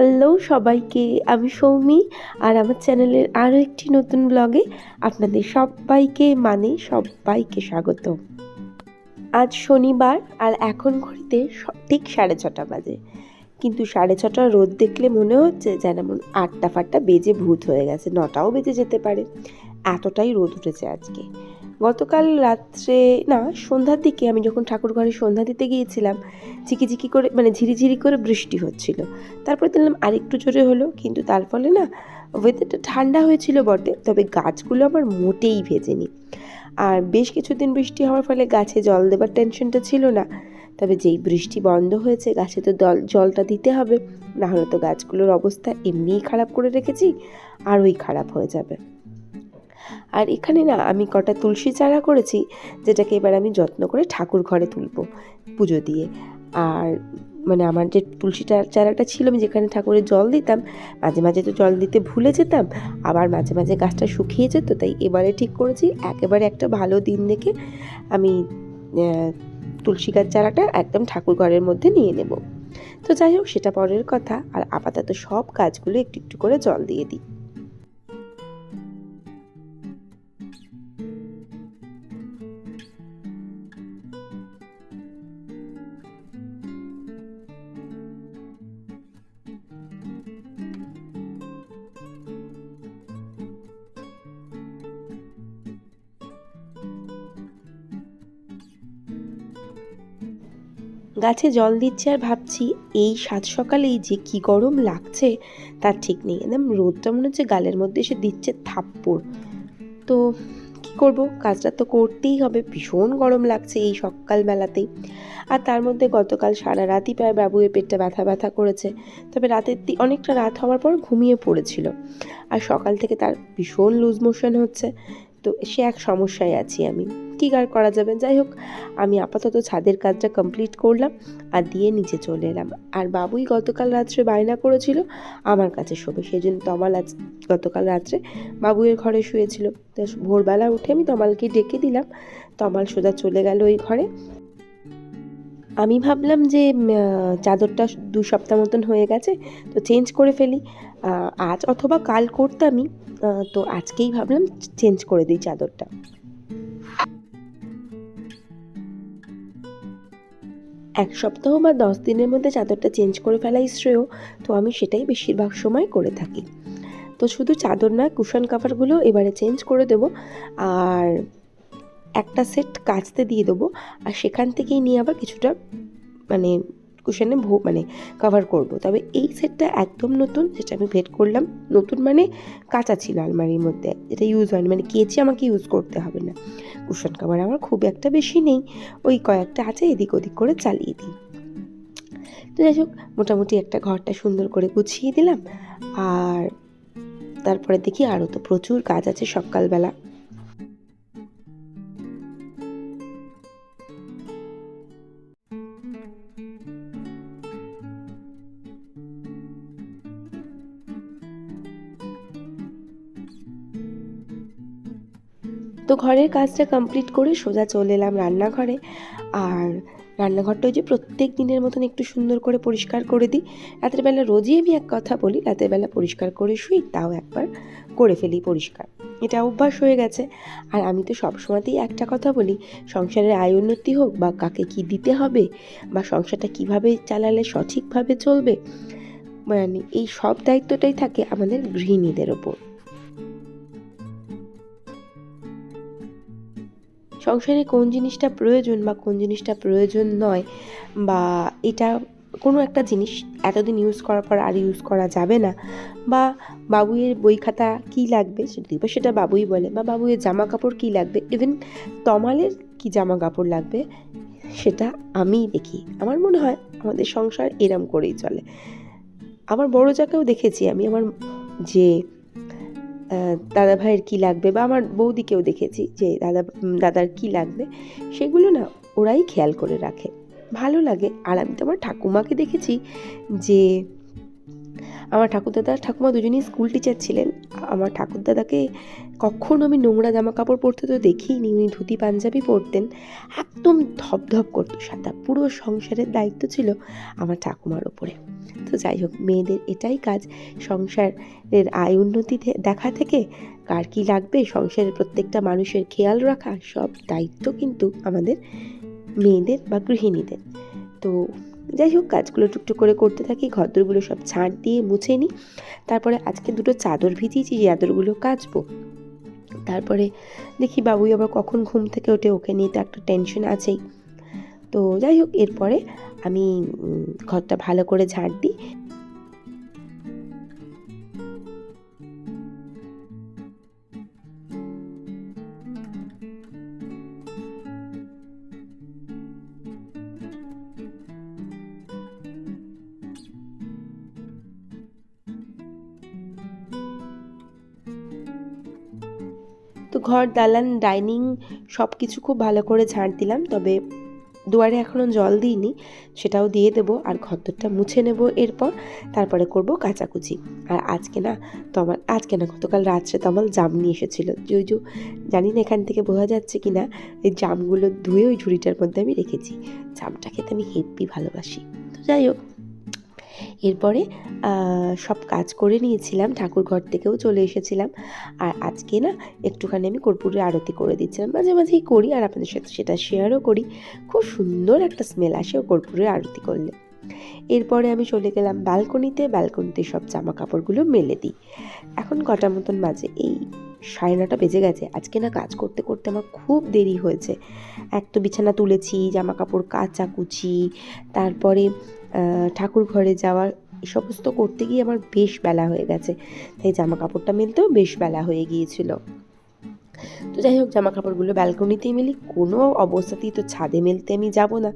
Hello সবাইকে, আমি সৌমি আর আমার চ্যানেলের আরও একটি নতুন ব্লগে আপনাদের সবাইকে মানে সবাইকে স্বাগত। আজ শনিবার আর এখন ঘড়িতে ঠিক সাড়ে ছটা বাজে। কিন্তু সাড়ে ছটা রোদ দেখলে মনে হচ্ছে যেন এমন আটটা ফাটটা বেজে ভূত হয়ে গেছে, নটাও বেজে যেতে পারে। এতটাই রোদ উঠেছে আজকে। গতকাল রাত্রে, না, সন্ধ্যার দিকে আমি যখন ঠাকুর ঘরে সন্ধ্যা দিতে গিয়েছিলাম, ঝিকিঝিকি করে মানে ঝিরিঝিরি করে বৃষ্টি হচ্ছিল। তারপরে দেখলাম আরেকটু জোরে হলো, কিন্তু তার ফলে না ওয়েদারটা ঠান্ডা হয়েছিল বটে, তবে গাছগুলো আমার মোটেই ভেজেনি। আর বেশ কিছুদিন বৃষ্টি হওয়ার ফলে গাছে জল দেবার টেনশনটা ছিল না, তবে যেই বৃষ্টি বন্ধ হয়েছে, গাছে তো জলটা দিতে হবে, না হলে তো গাছগুলোর অবস্থা এমনিই খারাপ করে রেখেছি, আরোই খারাপ হয়ে যাবে। আর এখানে না আমি কটা তুলসী চারা করেছি, যেটাকে এবার আমি যত্ন করে ঠাকুর ঘরে তুলবো পুজো দিয়ে। আর মানে আমার যে তুলসী চারাটা ছিল, আমি যেখানে ঠাকুরের জল দিতাম, মাঝে মাঝে তো জল দিতে ভুলে যেতাম, আবার মাঝে মাঝে গাছটা শুকিয়ে যেত, তাই এবারে ঠিক করেছি, একেবারে একটা ভালো দিন দেখে আমি তুলসী গাছ চারাটা একদম ঠাকুর ঘরের মধ্যে নিয়ে নেব। তো যাই হোক, সেটা পরের কথা, আর আপাতত সব গাছগুলো একটু একটু করে জল দিয়ে দিই। গাছে জল দিচ্ছি আর ভাবছি, এই সাত সকালেই যে কি গরম লাগছে, তার ঠিক নেই। একদম রোদটা মনে হচ্ছে গালের মধ্যে এসে দিচ্ছে থাপ্পড়। তো কি করব? কাজটা তো করতেই হবে। ভীষণ গরম লাগছে এই সকালবেলাতেই। আর তার মধ্যে গতকাল সারা রাতই প্রায় বাবুয়ের পেটটা ব্যথা ব্যথা করেছে। তবে রাতের অনেকটা রাত হওয়ার পর ঘুমিয়ে পড়েছিল। আর সকাল থেকে তার ভীষণ লুজ মোশন হচ্ছে। তো সে এক সমস্যায় আছি আমি। কী আর করা যাবে? যাই হোক, আমি আপাতত ছাদের কাজটা কমপ্লিট করলাম আর দিয়ে নিচে চলে এলাম। আর বাবুই গতকাল রাত্রে বায়না করেছিল আমার কাছে শোবে। সেই জন্য তমাল আজ, গতকাল রাত্রে বাবুয়ের ঘরে শুয়েছিল। তো ভোরবেলা উঠে আমি তমালকে ডেকে দিলাম। তমাল সোজা চলে গেল ওই ঘরে। আমি ভাবলাম যে চাদরটা দু সপ্তাহ মতন হয়ে গেছে, তো চেঞ্জ করে ফেলি। আজ অথবা কাল করতামই। তো আজকেই ভাবলাম চেঞ্জ করে দিই চাদরটা। এক সপ্তাহ বা দশ দিনের মধ্যে চাদরটা চেঞ্জ করে ফেলাই শ্রেয়, তো আমি সেটাই বেশিরভাগ সময় করে থাকি। তো শুধু চাদর না কুশন কাভারগুলো এবারে চেঞ্জ করে দেব আর একটা সেট কাচতে দিয়ে দেবো। আর সেখান থেকেই নিয়ে আবার কিছুটা মানে কুশনে ভো মানে কভার করব। তবে এই সেটটা একদম নতুন, যেটা আমি ভেট করলাম। নতুন মানে কাঁচা ছিল আলমারির মধ্যে। এটা ইউজ হয়নি মানে কেচে আমাকে ইউজ করতে হবে না। কুশন কাভার আমার খুব একটা বেশি নেই। ওই কয়েকটা আছে, এদিক ওদিক করে চালিয়ে দিই। তো যাই হোক, মোটামুটি একটা ঘরটা সুন্দর করে গুছিয়ে দিলাম। আর তারপরে দেখি আরও তো প্রচুর কাজ আছে সকালবেলা। তো ঘরের কাজটা কমপ্লিট করে সোজা চলে এলাম রান্নাঘরে। আর রান্নাঘরটা যে প্রত্যেক দিনের মতন একটু সুন্দর করে পরিষ্কার করে দিই। রাতের বেলা রোজই আমি এক কথা বলি, রাতের বেলা পরিষ্কার করে শুই, তাও একবার করে ফেলি পরিষ্কার। এটা অভ্যাস হয়ে গেছে। আর আমি তো সবসময়তেই একটা কথা বলি, সংসারের আয় উন্নতি হোক বা কাকে কি দিতে হবে বা সংসারটা কীভাবে চালালে সঠিকভাবে চলবে মানে এই সব দায়িত্বটাই থাকে আমাদের গৃহিণীদের ওপর। সংসারে কোন জিনিসটা প্রয়োজন বা কোন জিনিসটা প্রয়োজন নয় বা এটা কোনো একটা জিনিস এতদিন ইউজ করার পর আর ইউজ করা যাবে না। বা বাবুয়ের বই খাতা কী লাগবে? বা সেটা বাবুই বলে। বা বাবুয়ের জামা কাপড় কী লাগবে? ইভেন তমালের কী জামা কাপড় লাগবে? সেটা আমিই দেখি। আমার মনে হয় আমাদের সংসার এরম করেই চলে। আমার বড় যাকেও দেখেছি আমি, আমার যে দাদা ভাইয়ের কী লাগবে বা আমার বৌদিকেও দেখেছি যে দাদা দাদার কী লাগবে, সেগুলো না ওরাই খেয়াল করে রাখে। ভালো লাগে। আর আমি তো আমার ঠাকুমাকে দেখেছি যে আমার ঠাকুরদাদা, ঠাকুমা দুজনেই স্কুল টিচার ছিলেন। আমার ঠাকুরদাদাকে কখনো আমি নোংরা জামা কাপড় পরতে তো দেখিনি, উনি ধুতি, পাঞ্জাবি পরতেন। একদম ধপধপ করতো সাদা। পুরো সংসারের দায়িত্ব ছিল আমার ঠাকুমার ওপরে তো যাই হোক, মেয়েদের এটাই কাজ। সংসারের আয় উন্নতি দেখা থেকে কার কী লাগবে? সংসারের প্রত্যেকটা মানুষের খেয়াল রাখা সব দায়িত্ব কিন্তু আমাদের মেয়েদের বা গৃহিণীদের। তো যাই হোক, কাজগুলো টুকটুক করে করতে থাকি, ঘরদোরগুলো সব ছাড় দিয়ে মুছে নিই। তারপরে আজকে দুটো চাদর ভিজিয়েছি চাদরগুলো কাচবো। তারপরে দেখি বাবুই আবার কখন ঘুম থেকে ওঠে, ওকে নিয়ে তো একটা টেনশন আছেই। তো যাই হোক, এরপরে আমি ঘরটা ভালো করে ঝাড় দিই। তো ঘর, দালান, ডাইনিং সব কিছু খুব ভালো করে ঝাড় দিলাম, তবে দুয়ারে এখনও জল দিইনি, সেটাও দিয়ে দেবো আর ঘরদরটা মুছে নেব এরপর। তারপরে করব কাচাকুচি। আর আজকে না তমাল, আজকে না গতকাল রাত্রে তমাল জাম নিয়ে এসেছিল। যে, জানি না এখান থেকে বোঝা যাচ্ছে কি না, এই জামগুলো ধুয়ে ওই ঝুড়িটার মধ্যে আমি রেখেছি। জামটা খেতে আমি হেব্বি ভালোবাসি। তো যাই হোক এরপরে সব কাজ করে নিয়েছিলাম, ঠাকুর ঘর থেকেও চলে এসেছিলাম। আর আজকে না, একটুখানি আমি কর্পূরের আরতি করে দিচ্ছিলাম। মাঝে মাঝেই করি আর আপনাদের সাথে সেটা শেয়ারও করি। খুব সুন্দর একটা স্মেল আসে ও কর্পূরের আরতি করলে। এরপরে আমি চলে গেলাম ব্যালকনিতে ব্যালকনিতে সব জামা কাপড়গুলো মেলে দিই। এখন কটা মতন বাজে? এই সাড়ে নটা বেজে গেছে। আজকে না কাজ করতে করতে আমার খুব দেরি হয়েছে। এক তো বিছানা তুলেছি জামা কাপড় কাচা কুচি, তারপরে ঠাকুর ঘরে যাওয়ার এই সমস্ত করতে গিয়ে আমার বেশ বেলা হয়ে গেছে। তাই জামা কাপড়টা মেলতেও বেশ বেলা হয়ে গিয়েছিল। তো যাই হোক জামা কাপড়গুলো ব্যালকনিতেই মেলি, কোনো অবস্থাতেই তো ছাদে মেলতে আমি যাব না।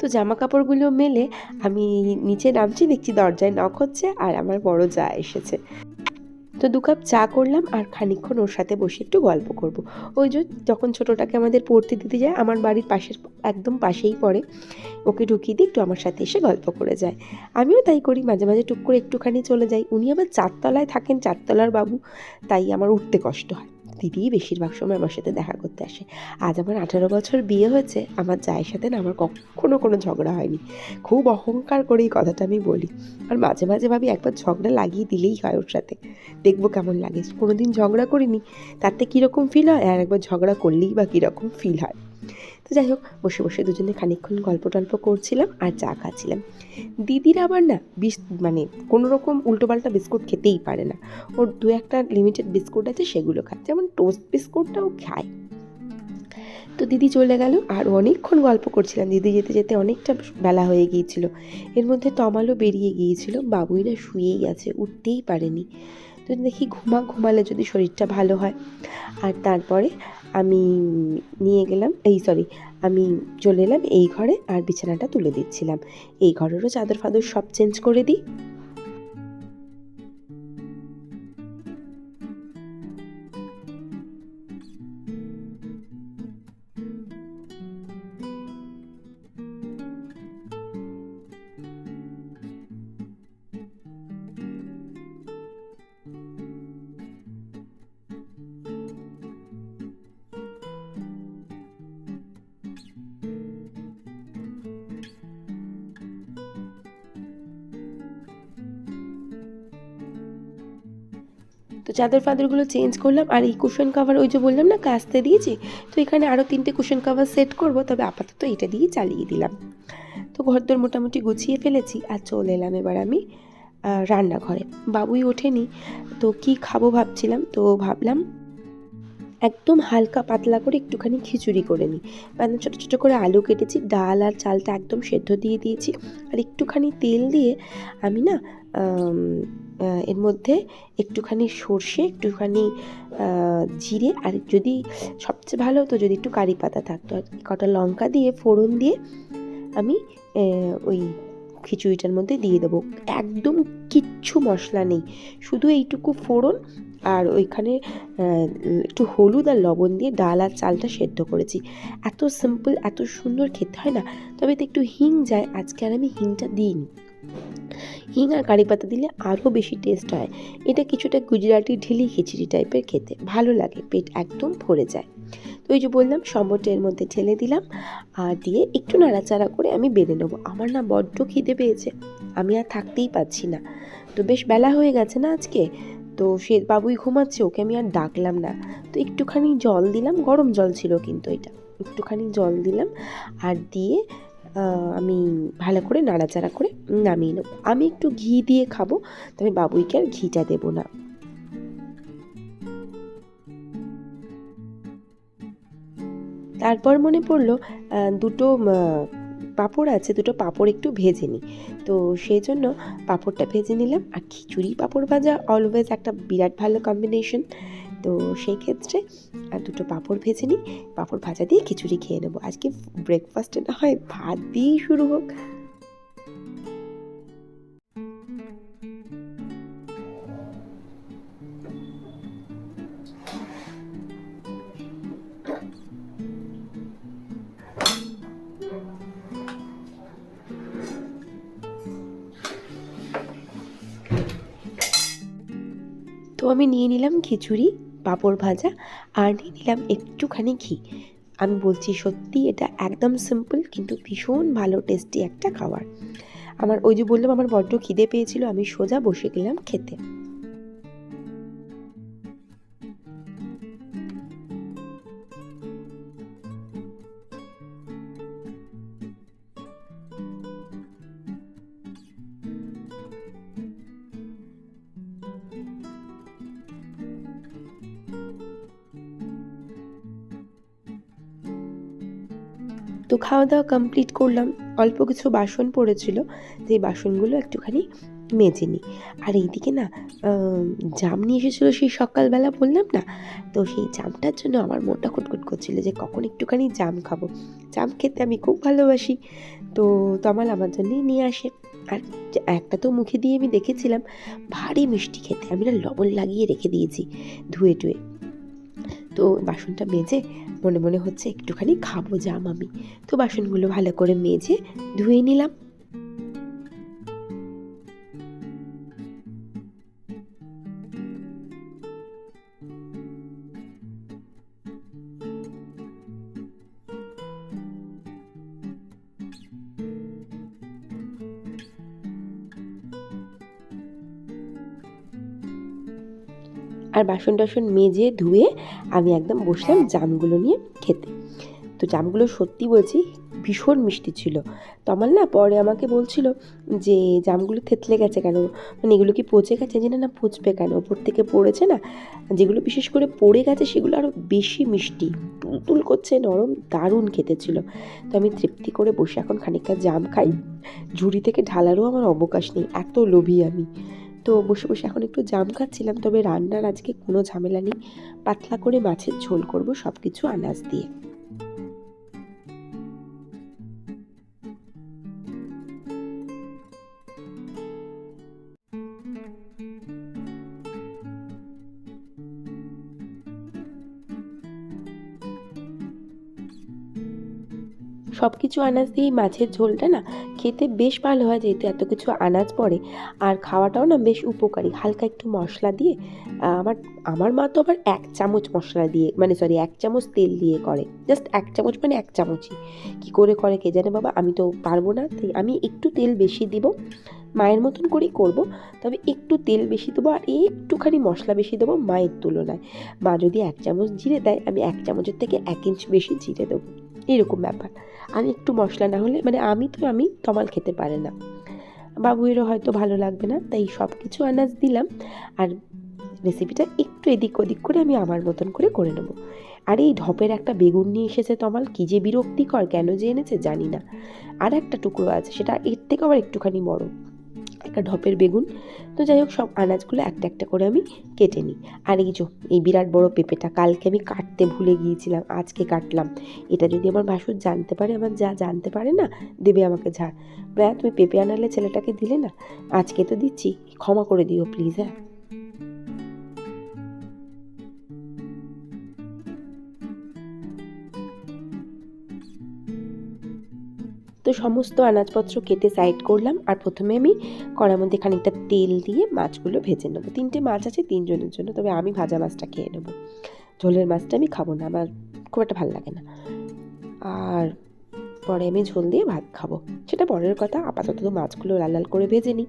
তো জামা কাপড়গুলো মেলে আমি নিচে নামছি, দেখছি দরজায় নখ হচ্ছে আর আমার বড় যা এসেছে। তো দু কাপ চা করলাম আর খানিকক্ষণ ওর সাথে বসে একটু গল্প করব। ওই যে যখন ছোটোটাকে আমাদের পড়তে দিতে যায়, আমার বাড়ির পাশের একদম পাশেই পড়ে। ওকে ঢুকিয়ে দিয়ে একটু আমার সাথে এসে গল্প করে যায়। আমিও তাই করি, মাঝে মাঝে টুক করে একটুখানি চলে যাই। উনি আবার চারতলায় থাকেন, চারতলার বাবু, তাই আমার উঠতে কষ্ট হয়। দিদি বেশিরভাগ সময় আমার সাথে দেখা করতে আসে। আজ আমার আঠারো বছর বিয়ে হয়েছে, আমার জায়ের সাথে না আমার কখনো কোনো ঝগড়া হয়নি। খুব অহংকার করে এই কথাটা আমি বলি। আর মাঝে মাঝে ভাবি একবার ঝগড়া লাগিয়ে দিলেই হয় ওর সাথে। দেখব কেমন লাগে। কোনো দিন ঝগড়া করিনি, তাতে কীরকম ফিল হয়? আর একবার ঝগড়া করলেই বা কীরকম ফিল হয়? তো যাই হোক, বসে বসে দুজনে খানিকক্ষণ গল্প টল্প করছিলাম আর চা খাচ্ছিলাম। দিদির আবার না বিস মানে কোনো রকম উল্টোপাল্টা বিস্কুট খেতেই পারে না। ওর দু একটা লিমিটেড বিস্কুট আছে, সেগুলো খায়। যেমন টোস্ট বিস্কুটটাও খায়। তো দিদি চলে গেল, আর অনেকক্ষণ গল্প করছিলাম। দিদি যেতে যেতে অনেকটা বেলা হয়ে গিয়েছিল। এর মধ্যে তমালও বেরিয়ে গিয়েছিল। বাবুই না শুয়েই আছে, উঠতেই পারেনি। তো দেখি ঘুমা, ঘুমালে যদি শরীরটা ভালো হয়। আর তারপরে আমি নিয়ে গেলাম, এই সরি আমি চলে এলাম এই ঘরে আর বিছানাটা তুলে দিচ্ছিলাম। এই ঘরেরও চাদর ফাদর সব চেঞ্জ করে দিই। তো চাদর ফাদরগুলো চেঞ্জ করলাম, আর এই কুশন কাভার ওই যে বললাম না, কাস্তে দিয়েছি, তো এখানে আরও তিনটে কুশন কাভার সেট করব, তবে আপাতত এটা দিয়ে চালিয়ে দিলাম। তো ঘরদোর মোটামুটি গুছিয়ে ফেলেছি, আর চলে এলাম এবার আমি রান্নাঘরে। বাবুই ওঠেনি, তো কি খাব ভাবছিলাম, তো ভাবলাম একদম হালকা পাতলা করে একটুখানি খিচুড়ি করে নিই। মানে ছোটো ছোটো করে আলু কেটেছি, ডাল আর চালটা একদম সেদ্ধ দিয়ে দিয়েছি। আর একটুখানি তেল দিয়ে আমি না এর মধ্যে একটুখানি সর্ষে, একটুখানি জিরে আর যদি সবচেয়ে ভালো হতো যদি একটু কারি পাতা থাকতো। আর কটা লঙ্কা দিয়ে, ফোড়ন দিয়ে আমি ওই খিচুড়িটার মধ্যে দিয়ে দেবো। একদম কিচ্ছু মশলা নেই। শুধু এইটুকু ফোড়ন আর ওইখানে একটু হলুদ আর লবণ দিয়ে ডাল আর চালটা সেদ্ধ করেছি। এত সিম্পল এত সুন্দর খেতে হয় না, তবে এতে একটু হিং যায়। আজকে আর আমি হিংটা দিইনি। হিং আর কারি পাতা দিলে আরও বেশি টেস্ট হয়। এটা কিছুটা গুজরাটি ঢিলি খিচুড়ি টাইপের খেতে। ভালো লাগে, পেট একদম ভরে যায়। তো ওই যে বললাম, সম্বরটা এর মধ্যে ঢেলে দিলাম আর দিয়ে একটু নাড়াচাড়া করে আমি বেড়ে নেব। আমার না বড্ড খিদে পেয়েছে। আমি আর থাকতেই পারছি না। তো বেশ বেলা হয়ে গেছে না আজকে? তো সে বাবুই ঘুমাচ্ছে, ওকে আমি আর ডাকলাম না। তো একটুখানি জল দিলাম, গরম জল ছিল কিন্তু এটা। একটুখানি জল দিলাম আর দিয়ে আমি ভালো করে নাড়াচাড়া করে নামিয়ে নেব। আমি একটু ঘি দিয়ে খাব, তবে বাবুইকে আর ঘিটা দেবো না। তারপর মনে পড়ল দুটো পাঁপড় আছে, দুটো পাঁপড় একটু ভেজে নিই। তো সেই জন্য পাঁপড়টা ভেজে নিলাম আর খিচুড়ি পাঁপড় ভাজা অলওয়েজ একটা বিরাট ভালো কম্বিনেশন তো সেই ক্ষেত্রে আর দুটো পাঁপড় ভেজে নিই, পাঁপড় ভাজা দিয়ে খিচুড়ি খেয়ে নেব। আজকে ব্রেকফাস্টে না হয় ভাত দিয়েই শুরু হোক। আমি নিয়ে নিলাম খিচুড়ি, পাঁপড় ভাজা আর নিয়ে নিলাম একটুখানি ঘি। আমি বলছি, সত্যি এটা একদম সিম্পল কিন্তু ভীষণ ভালো টেস্টি একটা খাবার। আমার ওই যে বললাম, আমার বড্ড খিদে পেয়েছিল, আমি সোজা বসে গেলাম খেতে। খাওয়া দাওয়া কমপ্লিট করলাম, অল্প কিছু বাসন পড়েছিল যে বাসনগুলো একটুখানি মেজে নিই। আর এইদিকে না জাম নিয়ে এসেছিল সেই সকালবেলা বললাম না, তো সেই জামটার জন্য আমার মনটা খুটখুট করছিল যে কখন একটুখানি জাম খাব। জাম খেতে আমি খুব ভালোবাসি, তো তমাল আমার জন্যই নিয়ে আসে। আর একটা তো মুখে দিয়ে আমি দেখেছিলাম, ভারী মিষ্টি খেতে। আমি না লবণ লাগিয়ে রেখে দিয়েছি, ধুয়ে টুয়ে। তো বাসনটা মেজে মনে মনে হচ্ছে একটুখানি খাব জাম আমি তো বাসনগুলো ভালো করে মেজে ধুয়ে নিলাম। আর বাসন টাসন মেজে ধুয়ে আমি একদম বসলাম জামগুলো নিয়ে খেতে। তো জামগুলো সত্যি বলছি ভীষণ মিষ্টি ছিল। তমাল না পরে আমাকে বলছিল যে জামগুলো থেতলে গেছে কেন? মানে এগুলো কি পচে গেছে? যে না না পচবে কেন? ওপর থেকে পড়েছে না? যেগুলো বিশেষ করে পড়ে গেছে সেগুলো আরও বেশি মিষ্টি। তুলতুল করছে, নরম, দারুণ খেতে ছিল। তো আমি তৃপ্তি করে বসে এখন খানিকটা জাম খাই। ঝুড়ি থেকে ঢালারও আমার অবকাশ নেই, এত লোভী আমি। তো বসে বসে এখন একটু জাম খাচ্ছিলাম, তবে রান্নার আজকে কোনো ঝামেলা নেই। পাতলা করে মাছের ঝোল করব সব কিছু আনাজ দিয়ে। সব কিছু আনাজ দিয়েই মাছের ঝোলটা না খেতে বেশ ভালো হয় যেহেতু এত কিছু আনাজ পড়ে। আর খাওয়াটাও না বেশ উপকারী। হালকা একটু মশলা দিয়ে আমার আমার মা তো আবার এক চামচ মশলা দিয়ে মানে সরি এক চামচ তেল দিয়ে করে। জাস্ট এক চামচ মানে এক চামচই। কী করে করে কে জানে বাবা, আমি তো পারব না। তাই আমি একটু তেল বেশি দিব, মায়ের মতন করেই করব। তবে একটু তেল বেশি দেবো আর একটুখানি মশলা বেশি দেবো মায়ের তুলনায়। মা যদি এক চামচ জিরে দেয়, আমি এক চামচের থেকে এক ইঞ্চ বেশি জিরে দেবো। এরকম ব্যাপার। আমি একটু মশলা না হলে মানে আমি তো, আমি তমাল খেতে পারে না। বাবুয়েরও হয়তো ভালো লাগবে না, তাই সব কিছু আনাজ দিলাম। আর রেসিপিটা একটু এদিক ওদিক করে আমি আমার মতন করে করে নেব। আর এই ঢপের একটা বেগুন নিয়ে এসেছে তমাল, কী যে বিরক্তিকর, কেন যে এনেছে জানি না। আর একটা টুকরো আছে, সেটা এর থেকে আবার একটুখানি বড়। একটা ঢপের বেগুন। তো যাই হোক, সব আনাজগুলো একটা একটা করে আমি কেটে নিই। আর এই যে, এই বিরাট বড় পেঁপেটা কালকে আমি কাটতে ভুলে গিয়েছিলাম, আজকে কাটলাম। এটা যদি আমার ভাসুর জানতে পারে, আমার যা জানতে পারে না, দেবে আমাকে ঝাড়। প্রায় তুমি পেঁপে আনালে ছেলেটাকে দিলে না? আজকে তো দিচ্ছি, ক্ষমা করে দিও প্লিজ হ্যাঁ। তো সমস্ত আনাজপত্র কেটে সাইড করলাম আর প্রথমে আমি কড়ার মধ্যে খানিকটা তেল দিয়ে মাছগুলো ভেজে নেব। তিনটে মাছ আছে তিনজনের জন্য, তবে আমি ভাজা মাছটা খেয়ে নেব। ঝোলের মাছটা আমি খাব না, আমার খুব একটা ভালো লাগে না। আর পরে আমি ঝোল দিয়ে ভাত খাব। সেটা পরের কথা, আপাতত মাছগুলো লাল লাল করে ভেজে নিই।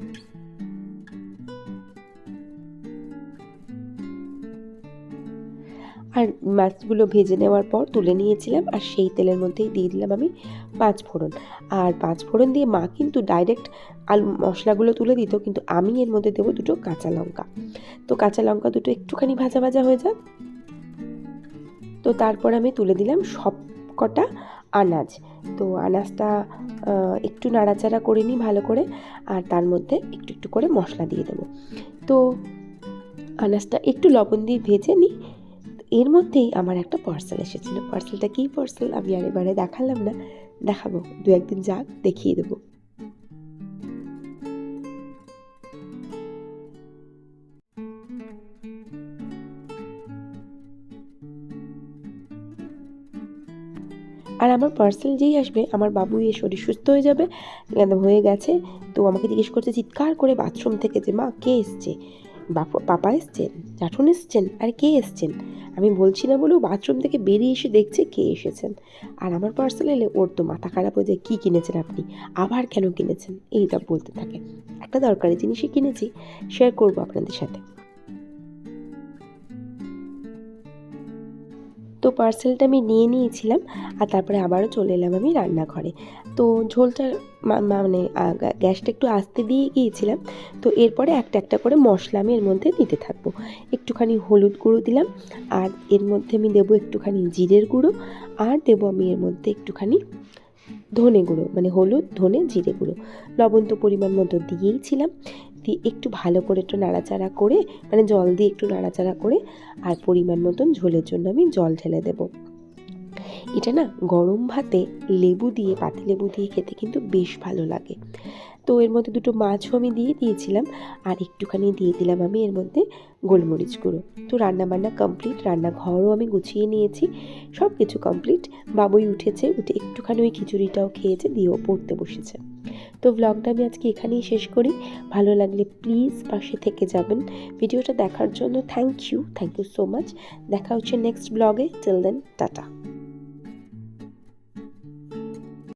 আর মাছগুলো ভেজে নেওয়ার পর তুলে নিয়েছিলাম আর সেই তেলের মধ্যেই দিয়ে দিলাম আমি পাঁচ ফোড়ন। আর পাঁচ ফোড়ন দিয়ে মা কিন্তু ডাইরেক্ট আলু মশলাগুলো তুলে দিত, কিন্তু আমি এর মধ্যে দেবো দুটো কাঁচা লঙ্কা। তো কাঁচা লঙ্কা দুটো একটুখানি ভাজা ভাজা হয়ে যাক। তো তারপর আমি তুলে দিলাম সব কটা আনাজ। তো আনাজটা একটু নাড়াচাড়া করে নিই ভালো করে, আর তার মধ্যে একটু একটু করে মশলা দিয়ে দেবো। তো আনাজটা একটু লবণ দিয়ে ভেজে নিই। এর মধ্যেই আমার একটা পার্সেল এসেছিল। পার্সেলটা কী পার্সেল আমি আর এবারে দেখালাম না। দেখাবো। দু একদিন যাক, দেখিয়ে দেবো। আর আমার পার্সেল যেই আসবে, আমার বাবু এ শরীর সুস্থ হয়ে যাবে হয়ে গেছে। তো আমাকে জিজ্ঞেস করছে, চিৎকার করে বাথরুম থেকে যে মা, কে এসছে? পাপা এসছেন? জাঠুন এসছেন? আর কে এসছেন? আমি বলছি না বলেও বাথরুম থেকে বেরিয়ে এসে দেখছে কে এসেছেন। আর আমার পার্সেল এলে ওর তো মাথা খারাপ হয়ে যায়, কী কিনেছেন আপনি? আবার কেন কিনেছেন? এইটা বলতে থাকে। একটা দরকারি জিনিসই কিনেছি শেয়ার করব আপনাদের সাথে। তো পার্সেলটা আমি নিয়ে নিয়েছিলাম, আর তারপরে আবারও চলে এলাম আমি রান্নাঘরে। তো ঝোলটা মানে গ্যাসটা একটু আস্তে দিয়ে গিয়েছিলাম। তো এরপরে একটা একটা করে মশলা আমি এর মধ্যে দিতে থাকব। একটুখানি হলুদ গুঁড়ো দিলাম, আর এর মধ্যে আমি দেবো একটুখানি জিরের গুঁড়ো, আর দেবো আমি এর মধ্যে একটুখানি ধনে গুঁড়ো মানে হলুদ, ধনে, জিরে গুঁড়ো। লবণ তো পরিমাণ মতো দিয়েইছিলাম দিয়ে একটু ভালো করে একটু নাড়াচাড়া করে মানে জল দিয়ে একটু নাড়াচাড়া করে, আর পরিমাণ মতন ঝোলের জন্য আমি জল ঢেলে দেবো। এটা না গরম ভাতে লেবু দিয়ে, পাতি লেবু দিয়ে খেতে কিন্তু বেশ ভালো লাগে। তো এর মধ্যে দুটো মাছও আমি দিয়ে দিয়েছিলাম আর একটুখানি দিয়ে দিলাম আমি এর মধ্যে গোলমরিচ গুঁড়ো। তো রান্না বান্না কমপ্লিট রান্নাঘরও আমি গুছিয়ে নিয়েছি সব কিছু কমপ্লিট বাবুই উঠেছে, উঠে একটুখানি ওই খিচুড়িটাও খেয়েছে, দিয়েও পড়তে বসেছে। তো ব্লগটা আমি আজকে এখানেই শেষ করি। ভালো লাগলে প্লিজ পাশে থেকে যাবেন। ভিডিওটা দেখার জন্য thank you thank you so much দেখা হচ্ছে নেক্সট ব্লগে টিল দেন টাটা।